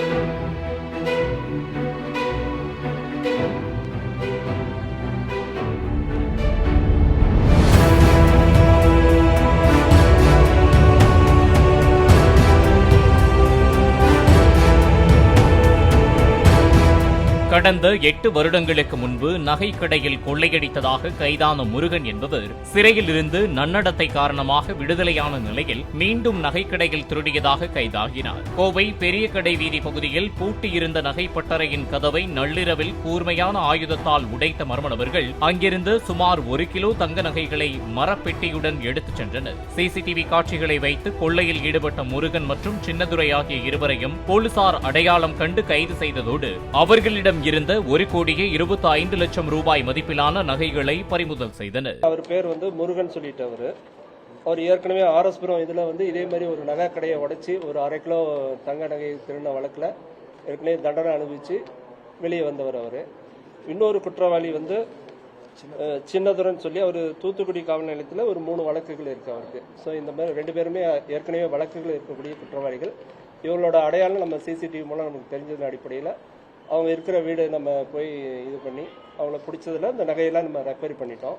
Thank you. கடந்த எட்டு வருடங்களுக்கு முன்பு நகைக்கடையில் கொள்ளையடித்ததாக கைதான முருகன் என்பவர் சிறையில் இருந்து நன்னடத்தை காரணமாக விடுதலையான நிலையில் மீண்டும் நகைக்கடையில் திருடியதாக கைதாகினார். கோவை பெரிய கடை வீதி பகுதியில் பூட்டியிருந்த நகைப்பட்டறையின் கதவை நள்ளிரவில் கூர்மையான ஆயுதத்தால் உடைத்த மர்மணவர்கள் அங்கிருந்து சுமார் ஒரு கிலோ தங்க நகைகளை மரப்பெட்டியுடன் எடுத்துச் சென்றனர். சிசிடிவி காட்சிகளை வைத்து கொள்ளையில் ஈடுபட்ட முருகன் மற்றும் சின்னதுரை ஆகிய இருவரையும் போலீசார் அடையாளம் கண்டு கைது செய்ததோடு அவர்களிடம் இருந்த ஒரு கோடியே இருபத்தி ஐந்து லட்சம் ரூபாய் மதிப்பிலான நகைகளை பறிமுதல் செய்தனர். அவர் பேர் வந்து முருகன் சொல்லிட்டு அவர். அவர் ஏற்கனவே ஆர்எஸ்புரம் இதில் வந்து இதே மாதிரி ஒரு நகை கடையை உடைச்சி ஒரு அரை கிலோ தங்க நகை திருடின வழக்கில் ஏற்கனவே தண்டனை அனுபவிச்சு வெளியே வந்தவர் அவர். இன்னொரு குற்றவாளி வந்து சின்னதுரன் சொல்லி அவர் தூத்துக்குடி காவல் நிலையத்தில் ஒரு மூணு வழக்குகள் இருக்கு அவருக்கு. ஸோ இந்த மாதிரி ரெண்டு பேருமே ஏற்கனவே வழக்குகள் இருக்கக்கூடிய குற்றவாளிகள். இவங்களோட அடையாளம் நம்ம சிசிடிவி மூலம் நமக்கு தெரிஞ்சதன் அடிப்படையில் அவங்க இருக்கிற வீடு நம்ம போய் இது பண்ணி அவங்கள பிடிச்சதுல இந்த நகையெல்லாம் நம்ம ரெக்கவரி பண்ணிட்டோம்.